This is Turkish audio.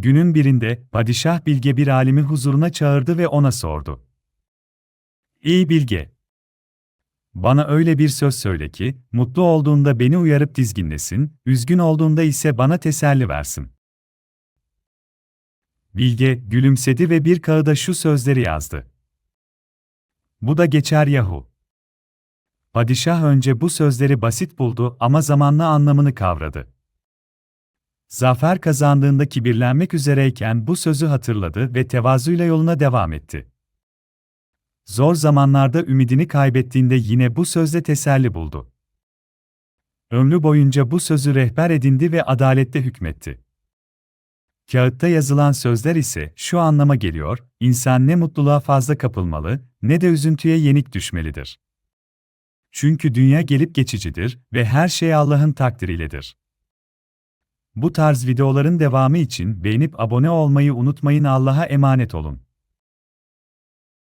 Günün birinde, padişah Bilge bir alimi huzuruna çağırdı ve ona sordu. İyi Bilge. Bana öyle bir söz söyle ki, mutlu olduğunda beni uyarıp dizginlesin, üzgün olduğunda ise bana teselli versin. Bilge, gülümsedi ve bir kağıda şu sözleri yazdı. Bu da geçer yahu. Padişah önce bu sözleri basit buldu ama zamanla anlamını kavradı. Zafer kazandığında kibirlenmek üzereyken bu sözü hatırladı ve tevazuyla yoluna devam etti. Zor zamanlarda ümidini kaybettiğinde yine bu sözle teselli buldu. Ömrü boyunca bu sözü rehber edindi ve adalette hükmetti. Kağıtta yazılan sözler ise şu anlama geliyor, insan ne mutluluğa fazla kapılmalı, ne de üzüntüye yenik düşmelidir. Çünkü dünya gelip geçicidir ve her şey Allah'ın takdiriyledir. Bu tarz videoların devamı için beğenip abone olmayı unutmayın Allah'a emanet olun.